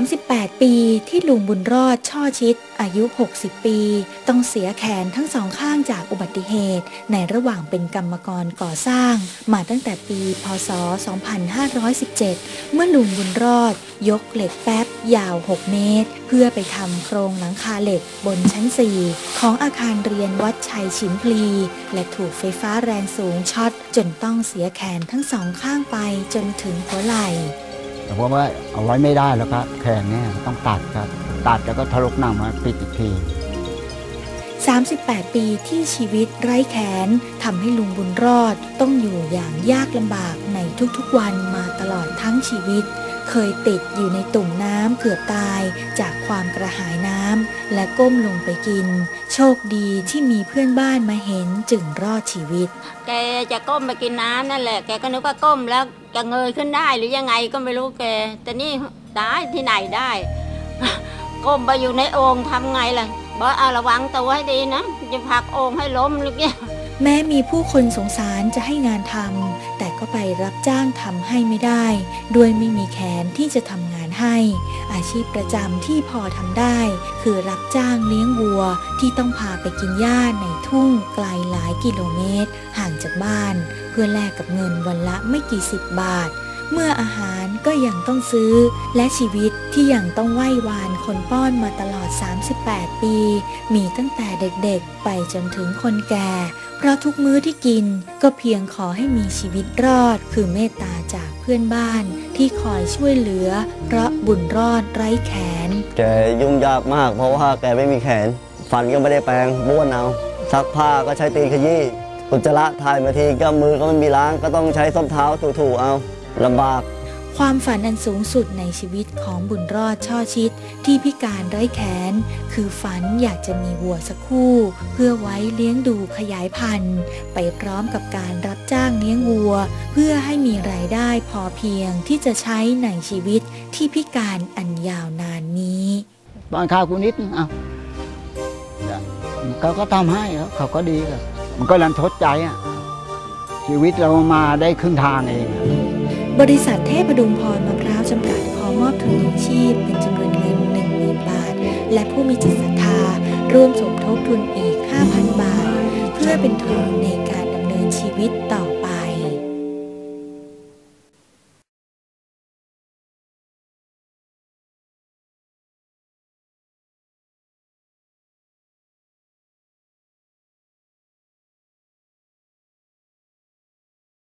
38 ปีที่ลุงบุญรอดช่อชิด อายุ 60 ปี ต้องเสียแขนทั้งสองข้างจากอุบัติเหตุ ในระหว่างเป็นกรรมกรก่อสร้าง มาตั้งแต่ปี พศ 2517 เมื่อลุงบุญรอด ยกเหล็กแป๊บ ยาว 6 เมตร เพื่อไปทำโครงหลังคาเหล็กบนชั้น 4 ของอาคารเรียนวัดชัยฉิมพลี และถูกไฟฟ้าแรงสูงช็อตจนต้องเสียแขนทั้งสองข้างไปจนถึงหัวไหล่ แต่เพราะว่าเอาไว้ไม่ได้แล้วครับแขนเนี่ยต้องตัดครับ ตัดแล้วก็ทะลุหนังมาปิดอีกที 38 ปีที่ชีวิตไร้แขนทำให้ลุงบุญรอดต้องอยู่อย่างยากลำบาก ทุกๆวันมาตลอดทั้งชีวิต เคยติดอยู่ในตุ่มน้ำเกือบตายจากความกระหายน้ำและก้มลงไปกิน โชคดีที่มีเพื่อนบ้านมาเห็นจึงรอดชีวิต แกจะก้มไปกินน้ำนั่นแหละแกก็นึกว่าก้มแล้วจะเงยขึ้นได้หรือยังไงก็ไม่รู้แก แต่นี่ได้ที่ไหนได้ ก้มไปอยู่ในโอ่งทำไงล่ะบอกเอาระวังตัวให้ดีนะจะผลักโอ่งให้ล้มหรือเงี้ย แม้มีผู้คนสงสารจะให้งานทำแต่ก็ไปรับจ้างทำให้ไม่ได้ ด้วยไม่มีแขนที่จะทำงานให้ อาชีพประจำที่พอทำได้ คือรับจ้างเลี้ยงวัวที่ต้องพาไปกินหญ้าในทุ่งไกลหลายกิโลเมตร ห่างจากบ้าน เพื่อแลกกับเงินวันละไม่กี่สิบบาทเมื่ออาหารก็ยังต้องซื้อ และชีวิตที่ยังต้องไหว้วานคนป้อนมาตลอด 38 ปี มีตั้งแต่เด็กๆ ไปจนถึงคนแก่ เพราะทุกมื้อที่กินก็เพียงขอให้มีชีวิตรอด คือเมตตาจากเพื่อนบ้านที่คอยช่วยเหลือ เพราะบุญรอดไร้แขน แกยุ่งยากมาก เพราะว่าแกไม่มีแขน ฟันก็ไม่ได้แปรงบ้วนเอาซักผ้าก็ใช้ตีนขยี้อุจจาระถ่ายมาทีก็มือก็ไม่มีล้างก็ต้องใช้ส้นเท้าถูๆเอาลำบาก ความฝันอันสูงสุดในชีวิตของบุญรอดช่อชิด ที่พิการไร้แขน คือฝันอยากจะมีวัวสักคู่ เพื่อไว้เลี้ยงดูขยายพันธุ์ ไปพร้อมกับการรับจ้างเลี้ยงวัว เพื่อให้มีรายได้พอเพียงที่จะใช้ในชีวิตที่พิการอันยาวนานนี้ตอนข้าวกูนิดเอาเขาก็ทำให้เขาก็ดีมันก็รันทดใจอะชีวิตเรามาได้ครึ่งทางเอง บริษัทเทพดุงพรมะพร้าวจำกัดขอมอบทุนเลี้ยงชีพเป็นจำนวนเงิน10,000บาท และผู้มีจิตศรัทธาร่วมสมทบทุนอีก 5,000 บาท เพื่อเป็นทุนในการดำเนินชีวิตต่อไป